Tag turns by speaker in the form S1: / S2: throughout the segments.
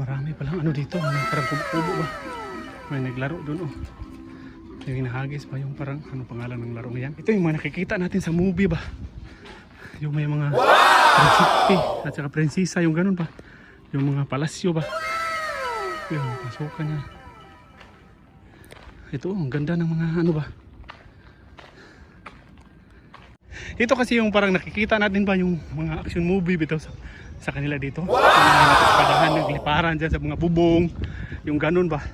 S1: Marami palang ano dito, parang kubo-kubo ba? May naglaro doon oh. Yung hinahagis pa yung parang ano pangalan ng laro yan. Ito yung mga nakikita natin sa movie ba? Yung may mga prinsipe at saka prinsesa yung ganun ba? Yung mga palasyo ba? Yung pasukan niya. Ito, ang ganda ng mga ano ba? Ito kasi yung parang nakikita natin ba yung mga action movie bitaw sa, sa kanila dito. Yung mga nakapadahan ng liparan dyan sa mga bubong. Yung ganun ba?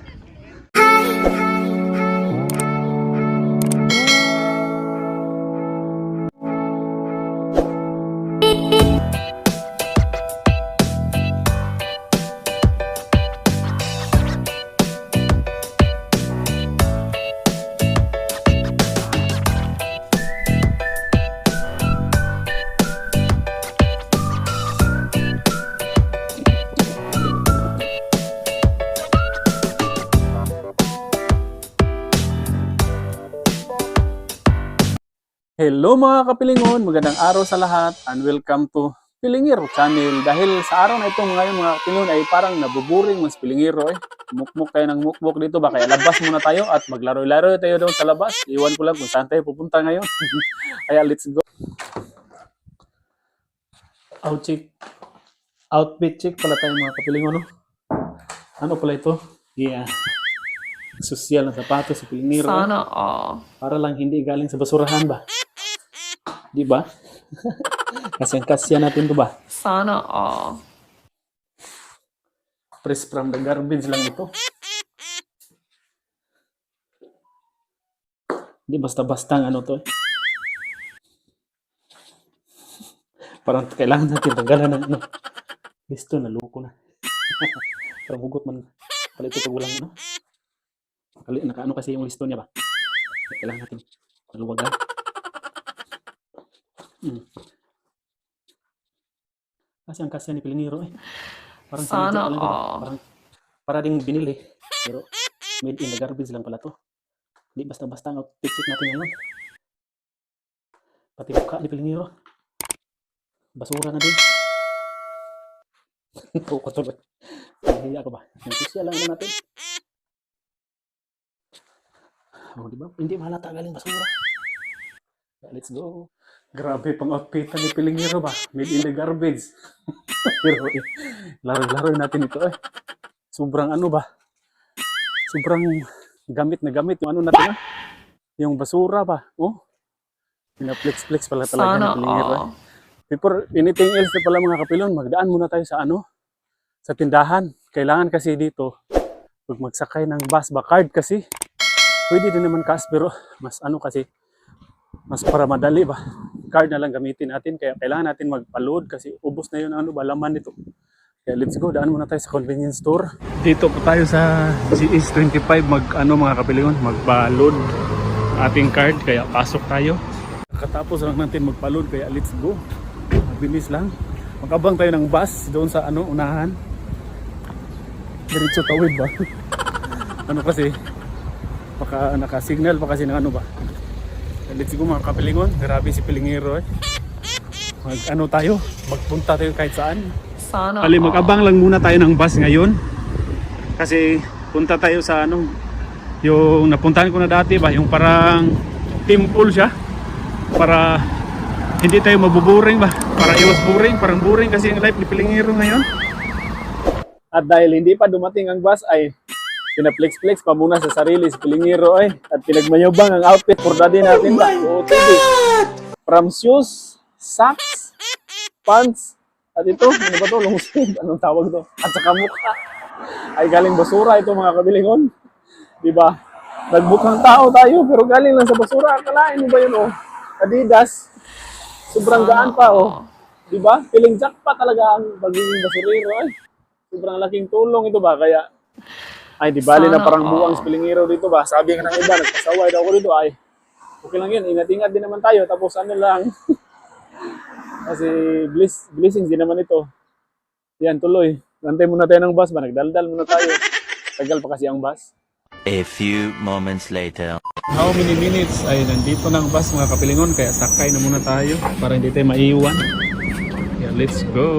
S1: Hello mga kapilingon, magandang araw sa lahat and welcome to Pilingiro channel. Dahil sa araw na ito ngayon mga kapilingon ay parang nabuburing mas Pilingiro eh. Mukmuk tayo ng mukmuk dito ba? Kaya labas muna tayo at maglaro-laro tayo doon sa labas. Iwan ko lang kung saan tayo pupunta ngayon. Kaya let's go. Out check. Outfit check pala tayo mga kapilingon no? Ano pala ito? Yeah. Sosyal na sapatos sa Pilingiro. eh.
S2: Sana all.
S1: Para lang hindi galing sa basurahan ba? Di ba? Kasi ang kasya natin to ba?
S2: Sana all.
S1: Press from the garbage lang ito. Hindi basta-basta ano to eh. Parang kailangan natin tanggalan ng ano. Listo, naluko na. Parang hugot man. Pala ito pag walang ano. Nakaano kasi yung listo niya ba? Kailangan natin maluwagan. Hmm. Kasi ang kasya ni Pilingiro eh. Parang
S2: Sana
S1: diba?
S2: all.
S1: Parang para ding binili. Pero made in the garbage lang pala to. Hindi basta-basta ang outfit natin ngayon. Pati mukha ni Pilingiro. Basura na din. Oo ko tuloy. Nahiya ko ba? Sisya lang natin. Oh, di ba? Hindi malata galing basura. Yeah, let's go. Grabe pang outfitan ni Pilingiro ba? Made in the garbage. Pero eh, laro-laro natin ito eh. Sobrang ano ba? Sobrang gamit na gamit yung ano natin ah. Yung basura ba? Oh. Pina-flex-flex pala talaga
S2: Sana
S1: ni Pilingiro eh. Before anything else na pala mga kapilon, magdaan muna tayo sa ano? Sa tindahan. Kailangan kasi dito, pag magsakay ng bus ba, card kasi, pwede din naman cash, pero mas ano kasi, mas para madali ba, card na lang gamitin natin, kaya kailangan natin magpa-load kasi ubos na yun ano ba, laman nito. Kaya let's go, daan muna tayo sa convenience store. Dito po tayo sa CS25, mag ano mga kapilingon, magpa-load ating card, kaya pasok tayo. Katapos lang natin magpa-load, kaya let's go. Mabilis lang. Magabang tayo ng bus doon sa ano, unahan. Diretso tawid ba? ano kasi, baka naka-signal pa kasi ng ano ba. Let's go mga kapilingon, grabe si Pilingero eh. Mag ano tayo, magpunta tayo kahit saan.
S2: Sana
S1: Ali, mag-abang lang muna tayo ng bus ngayon. Kasi punta tayo sa ano, yung napuntahan ko na dati ba, yung parang temple siya. Para hindi tayo mabuburing ba, para iwas boring, parang boring kasi ang life ni Pilingero ngayon. At dahil hindi pa dumating ang bus ay pinaplex-flex pa muna sa sarili si Pilingero ay at pinagmayabang ang outfit for daddy natin ba. Oh From shoes, socks, pants, at ito, ano ba to? Lungsod, anong tawag to? At saka mukha. Ay galing basura ito mga kabilingon. Di ba? Nagbukhang tao tayo pero galing lang sa basura. Akalain mo ba yun oh? Adidas. Sobrang gaan pa oh. Di ba? Feeling jack pa talaga ang pagiging basurero ay. Sobrang laking tulong ito ba? Kaya ay di bali na
S2: Sana
S1: parang
S2: all.
S1: buwang sa pilingero dito ba? Sabi nga ng iba, nagpasaway daw ako dito ay. Okay lang yun, ingat-ingat din naman tayo. Tapos ano lang, kasi bliss, blessings din naman ito. Yan, tuloy. Nantay muna tayo ng bus ba? Nagdaldal muna tayo. Tagal pa kasi ang bus.
S3: A few moments later.
S1: How many minutes ay nandito ng bus mga kapilingon kaya sakay na muna tayo para hindi tayo maiwan. Yeah, let's go.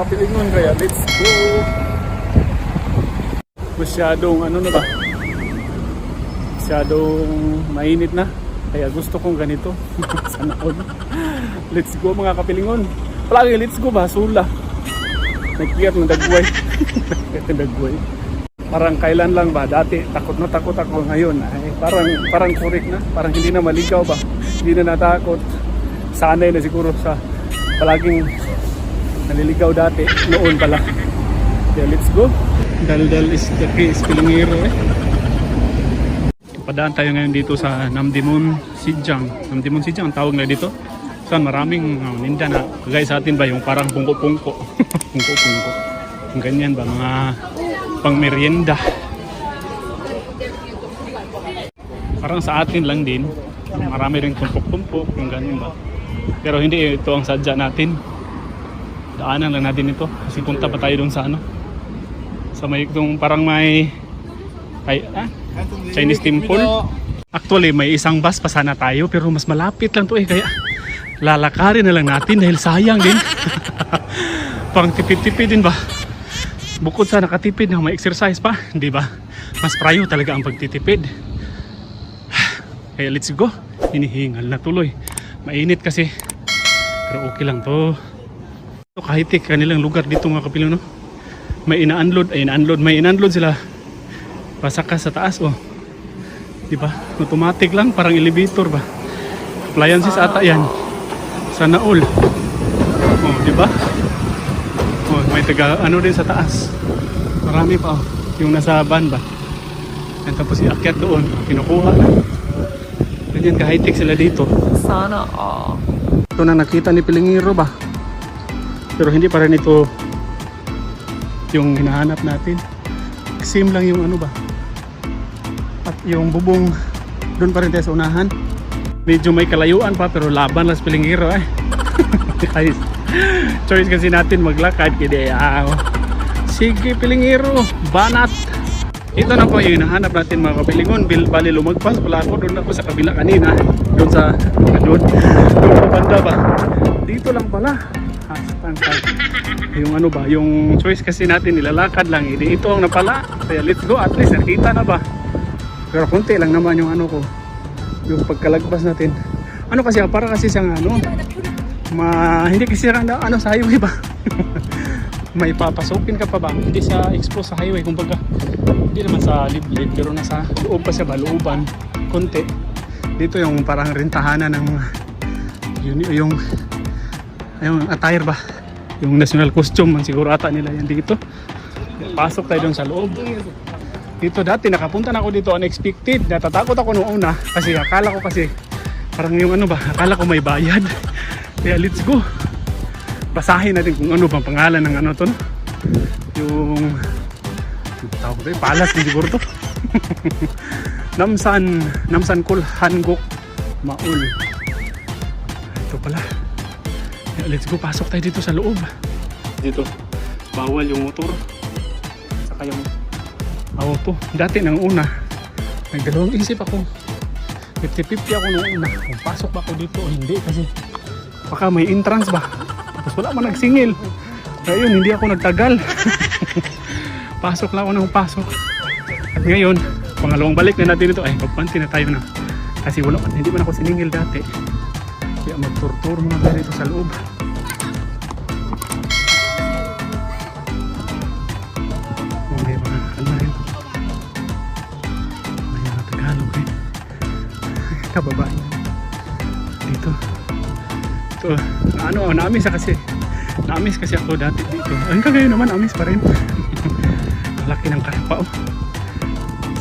S1: Natin mga kapilingon kaya let's go! Masyadong ano na ba? Masyadong mainit na. Kaya gusto kong ganito. Sana all. Let's go mga kapilingon. Palagi let's go ba? Sula. Nagkiyat ng dagway. Nagkiyat ng dagway. Parang kailan lang ba? Dati takot na takot ako ngayon. Ay, parang parang correct na. Parang hindi na maligaw ba? Hindi na natakot. Sanay na siguro sa palaging naliligaw dati. Noon pala. Kaya let's go. Daldal is the key. Spilingero eh. Padaan tayo ngayon dito sa Namdimon Sijang. Namdimon Sijang ang tawag na dito. Saan maraming uh, ninda na kagaya sa atin ba yung parang pungko-pungko. pungko-pungko. Ganyan ba mga pang merienda. Parang sa atin lang din. Marami rin tumpok-tumpok yung ganyan ba. Pero hindi ito ang sadya natin. Daanan lang natin ito. Kasi punta pa tayo doon sa ano. Sa may itong parang may ay, ah, Chinese temple. Actually, may isang bus pa sana tayo pero mas malapit lang to eh kaya lalakarin na lang natin dahil sayang din. Pang tipid-tipid din ba? Bukod sa nakatipid na may exercise pa, di ba? Mas prayo talaga ang pagtitipid. Kaya let's go. Hinihingal na tuloy. Mainit kasi. Pero okay lang to. Ito kahit eh, kanilang lugar dito mga kapilo no. May ina-unload, ay ina-unload, may ina-unload sila pasaka sa taas oh. Di ba? Automatic lang, parang elevator ba? Appliances ata yan. Sana all. Oh, di ba? Oh, may taga ano din sa taas. Marami pa oh. Yung nasa van ba? Yan tapos iakyat doon, kinukuha. Ganyan ka high-tech sila dito.
S2: Sana all.
S1: Ito na nakita ni Pilingiro ba? Pero hindi pa rin ito yung hinahanap natin. Same lang yung ano ba? At yung bubong doon pa rin tayo sa unahan. Medyo may kalayuan pa pero laban lang sa Pilingiro eh. Guys, choice kasi natin maglakad kaya ah, Sige Pilingiro, banat! Ito na po yung hinahanap natin mga kapilingon. Bil, bali lumagpas pala ako. Doon ako sa kabila kanina. Doon sa doon. Doon sa banda ba? Dito lang pala. Tag. Yung ano ba? Yung choice kasi natin nilalakad lang. Hindi ito ang napala. Kaya let's go. At least nakita na ba? Pero konti lang naman yung ano ko. Yung pagkalagpas natin. Ano kasi para kasi siyang ano. Ma, hindi kasi ano, ano sa highway ba? may papasukin ka pa ba? Hindi sa expose sa highway, kumbaga hindi naman sa liblib pero nasa loob pa siya ba, looban, konti. Dito yung parang rintahanan ng yun, yung yung attire ba? Yung national costume man siguro ata nila yan dito. Pasok tayo doon sa loob. Dito dati nakapunta na ako dito unexpected. Natatakot ako noong una kasi akala ko kasi parang yung ano ba, akala ko may bayad. Kaya let's go basahin natin kung ano bang pangalan ng ano to no? yung tawag ko ito, palas din siguro to Namsan Namsan Kul Hanguk Maul ito pala let's go pasok tayo dito sa loob dito bawal yung motor saka yung auto dati nang una nagdalawang isip ako 50-50 ako nung una kung pasok ba ako dito o hindi kasi baka may entrance ba tapos wala man nagsingil. Kaya yun, hindi ako nagtagal. pasok lang ako ng pasok. At ngayon, pangalawang balik na natin ito, ay pagpanti na tayo na. Kasi wala, hindi man ako siningil dati. Kaya magturtur mga tayo dito sa loob. Ito, ano, namiss na kasi. Namiss kasi ako dati dito. Ang kagayo naman, namiss pa rin. Laki ng karpa, oh.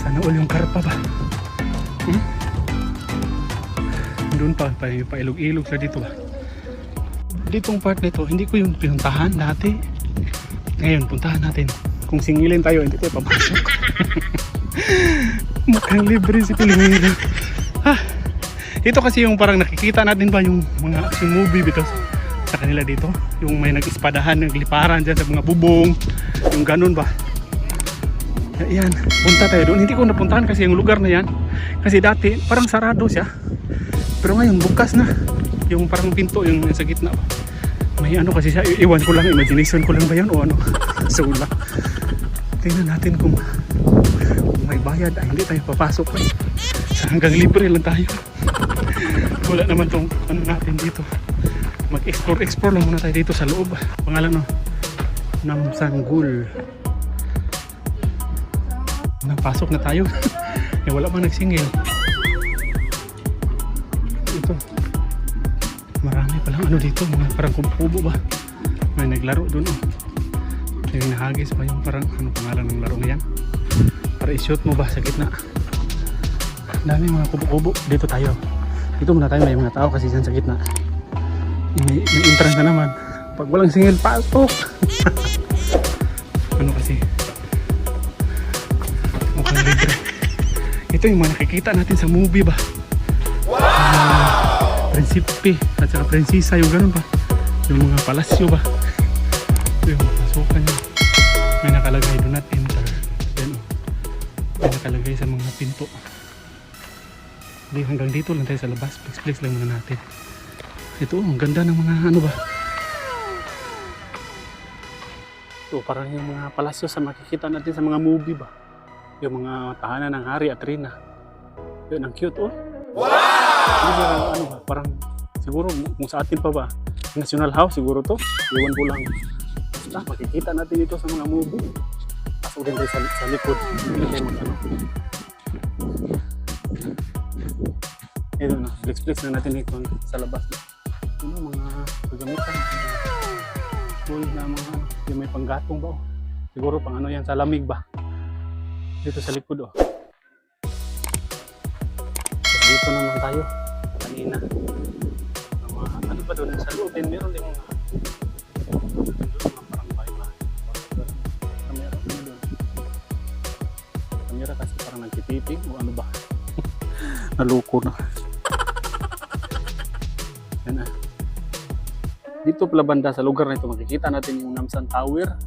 S1: Sana all yung karpa ba? Hmm? Doon pa, pa, pa ilog-ilog sa dito ba? Ditong part nito, hindi ko yung pinuntahan dati. Ngayon, puntahan natin. Kung singilin tayo, hindi tayo papasok. Mukhang libre si Pilipino. Ito kasi yung parang nakikita natin ba yung mga action movie bito sa kanila dito. Yung may nag-ispadahan, nagliparan dyan sa mga bubong. Yung ganun ba. Ayan, punta tayo doon. Hindi ko napuntahan kasi yung lugar na yan. Kasi dati parang sarado siya. Pero ngayon bukas na. Yung parang pinto yung sa gitna ba. May ano kasi siya, iwan ko lang, imagination ko lang ba yan o ano? Sula. Tingnan natin kung, kung may bayad, ay hindi tayo papasok. Eh. Hanggang libre lang tayo. Wala naman tong ano natin dito. Mag-explore, explore lang muna tayo dito sa loob. Pangalan no? Namsanggul. Napasok na tayo. eh, wala pa nagsingil. Ito. Marami palang ano dito. Mga parang kubo ba? May naglaro doon oh. May nahagis pa yung parang ano pangalan ng laro yan. Para i-shoot mo ba sa gitna. Dami mga kubo-kubo. Dito tayo. Dito muna tayo may mga tao kasi dyan sa gitna. May, may entrance na naman. Pag walang singil, pasok! ano kasi? Mukhang libre. Ito yung mga nakikita natin sa movie ba? Wow! prinsipe at saka prinsesa yung ganun ba? Yung mga palasyo ba? Ito yung pasukan niya. May nakalagay do not enter. Then, oh, may nakalagay sa mga pinto. Hindi, hanggang dito lang tayo sa labas. Flex-flex lang muna natin. Ito, ang ganda ng mga ano ba? Ito, parang yung mga palasyo sa makikita natin sa mga movie ba? Yung mga tahanan ng hari at rina. Yun, ang cute oh. Wow! ano ba, parang siguro kung sa atin pa ba, National House siguro to. Iwan ko lang. Basta makikita natin ito sa mga movie. Pasok din tayo sa, sa likod. Hindi tayo mag Ito na, flex-flex na natin ito sa labas. Ano, mga pagamitan. mga Full na mga, yung may panggatong ba? oh. Siguro pang ano yan, sa lamig ba? Dito sa likod oh. So, dito naman tayo. Kanina. Mga, ano ba doon? Sa loob din, meron din mga? Kamera kasi parang nagtitipig o ano ba? Naluko na. Dito pala banda sa lugar na ito, makikita natin yung Namsan Tower.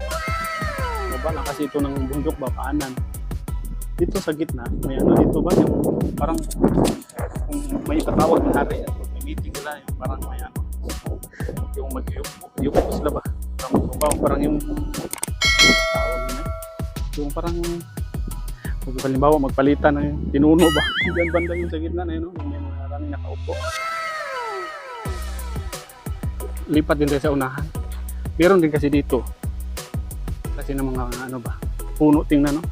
S1: Baba lang kasi ito ng bundok ba, paanan. Dito sa gitna, may ano dito ba, yung parang kung may tatawag na hari may meeting nila, yung parang may ano, yung mag-yupo yupo sila ba? Parang, parang, parang yung tawag nila. Yung parang kung halimbawa magpalitan ng pinuno ba? Diyan banda yung sa gitna na yun, no? may maraming nakaupo. Lipat din tayo sa unahan. Meron din kasi dito. Kasi ng mga ano ba, puno tingnan no.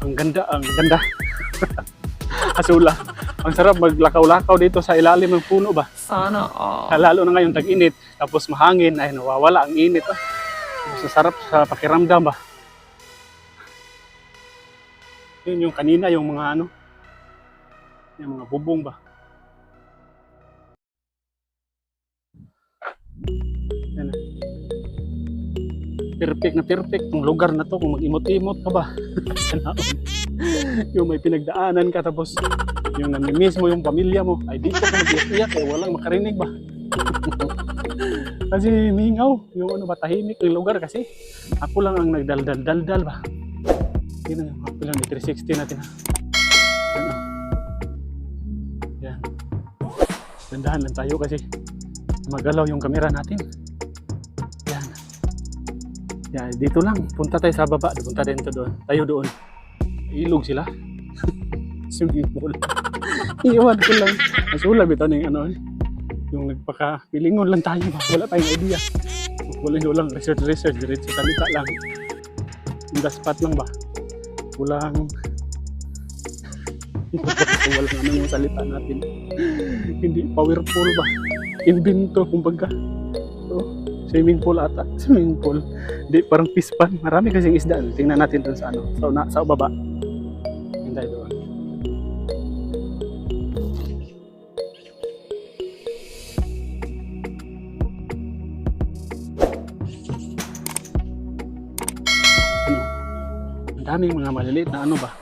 S1: Ang ganda, ang ganda. Asula. Ang sarap maglakaw-lakaw dito sa ilalim ng puno ba?
S2: Sana all.
S1: Ah, Lalo na ngayon tag-init, tapos mahangin, ay nawawala ang init. Ah. Mas sarap sa pakiramdam ba? Yun yung kanina, yung mga ano, yung mga bubong ba? Yan. Perfect na perfect ang lugar na to kung mag-imot-imot ka ba? Yung may pinagdaanan ka tapos yung namimiss mo yung pamilya mo ay dito ka mag-iyak eh walang makarinig ba? kasi mingaw yung ano ba tahimik yung lugar kasi ako lang ang nagdaldal-daldal ba? Yun ang mga pilang 360 natin ha. Yan o. Yan. Dandahan lang tayo kasi magalaw yung camera natin. Yan. Yan, dito lang. Punta tayo sa baba. Punta to doon. Tayo doon. Ilog sila. Swimming pool. Iwan ko lang. Masula bitaw na yung ano. Yung nagpaka-pilingon lang tayo? Wala tayong idea. Wala walang research research. Diretso salita lang. On the spot lang ba? Walang walang ano yung salita natin. Hindi powerful ba? Invento kumbaga. So, swimming pool ata. Swimming pool. Hindi, parang fish pan. Marami kasing isda. Tingnan natin dun sa ano. Sa, una, sa baba. Daming mga maliliit na ano ba?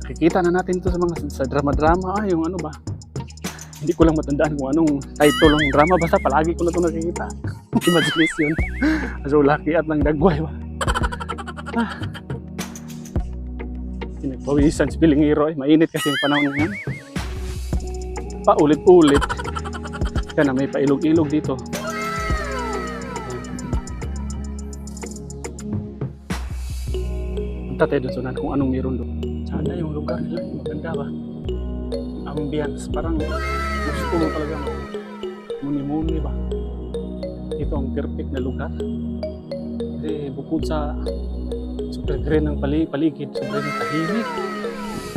S1: Nakikita na natin ito sa mga sa drama-drama. Ah, yung ano ba? Hindi ko lang matandaan kung anong title ng drama. Basta palagi ko na ito nakikita. Imagination. So, laki at ng dagway ba? Ah, Pinagpawisan si Pilingiro eh. Mainit kasi yung panahon ngayon. Paulit-ulit. Kaya na may pailog-ilog dito. Punta tayo doon sunan kung anong meron doon. Sana yung lugar nila. Maganda ba? Ambience. Parang gusto mo talaga muni-muni ba? Ito ang perfect na lugar. Kasi bukod sa super green ng pali paligid, sobrang tahimik.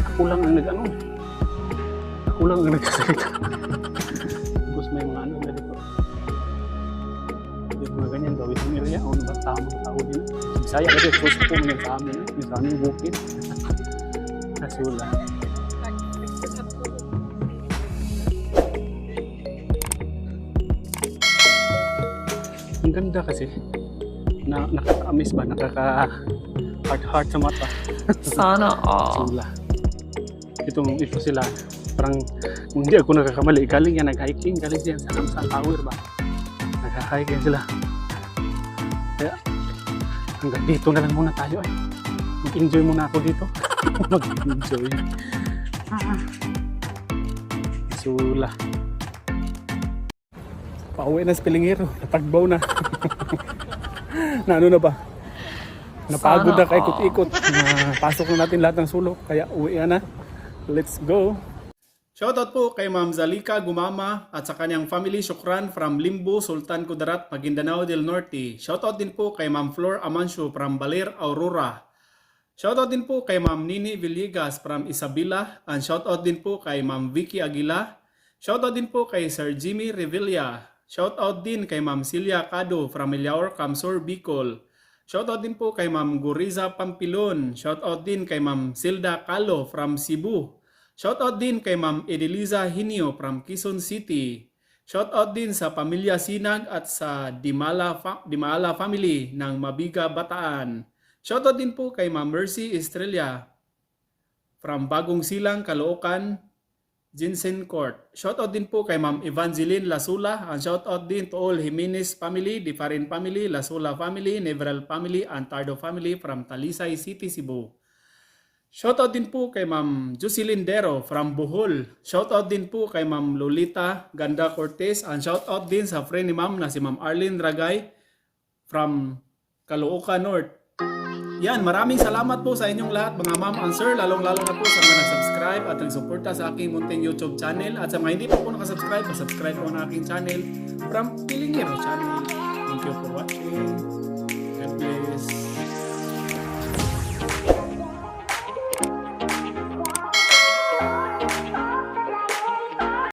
S1: Ako lang ang nag-ano. Ako lang ang nagsasalita. Tapos may mga ano na dito. Dito mga ganyan, gawin ng area. Ano ba tamang tao din? Bisaya kasi gusto ko mga sa amin. Yung sa aming bukid. Kasi wala. Ang ganda kasi. Na, nakaka-amaze ba? Nakaka heart heart sa mata.
S2: Sana all.
S1: Sula. Itong ito sila. Parang kung hindi ako nakakamali, galing yan nag-hiking, galing yan sa Amsa Tower ba? Nag-hiking sila. Hanggang dito na lang muna tayo eh. Mag-enjoy muna ako dito. Mag-enjoy. Ah. Sula. Pauwi na sa Pilingero. Natagbaw na. na ano na ba? Napagod na kay ikot-ikot. Napasok na natin lahat ng sulok. Kaya uwi na. Let's go. Shoutout po kay Ma'am Zalika Gumama at sa kanyang family Shukran from Limbo, Sultan Kudarat, Maguindanao del Norte. Shoutout din po kay Ma'am Flor Amancio from Baler, Aurora. Shoutout din po kay Ma'am Nini Villegas from Isabela. And shoutout din po kay Ma'am Vicky Aguila. Shoutout din po kay Sir Jimmy Revilla. Shoutout din kay Ma'am Celia Cado from Ilyaor, Camsor, Bicol. Shoutout din po kay Ma'am Goriza Pampilon. Shoutout din kay Ma'am Silda Calo from Cebu. Shoutout din kay Ma'am Edeliza Hinio from Quezon City. Shoutout din sa pamilya Sinag at sa Dimala, fa- Dimala family ng Mabiga, Bataan. Shoutout din po kay Ma'am Mercy Estrella from Bagong Silang, Caloocan, Jinsen Court. Shoutout din po kay Ma'am Evangeline Lasula and shoutout din to all Jimenez family, Difarin family, Lasula family, Neveral family, and Tardo family from Talisay City, Cebu. Shoutout din po kay Ma'am Jocelyn Dero from Bohol. Shoutout din po kay Ma'am Lolita Ganda Cortez and shoutout din sa friend ni Ma'am na si Ma'am Arlene Ragay from Caloocan North. Yan, maraming salamat po sa inyong lahat mga ma'am and sir, lalong-lalo na po sa mga nag-subscribe at nagsuporta sa aking munting YouTube channel at sa mga hindi pa po nakasubscribe, pa-subscribe po na aking channel from Pilingero channel. Thank you for watching. God bless.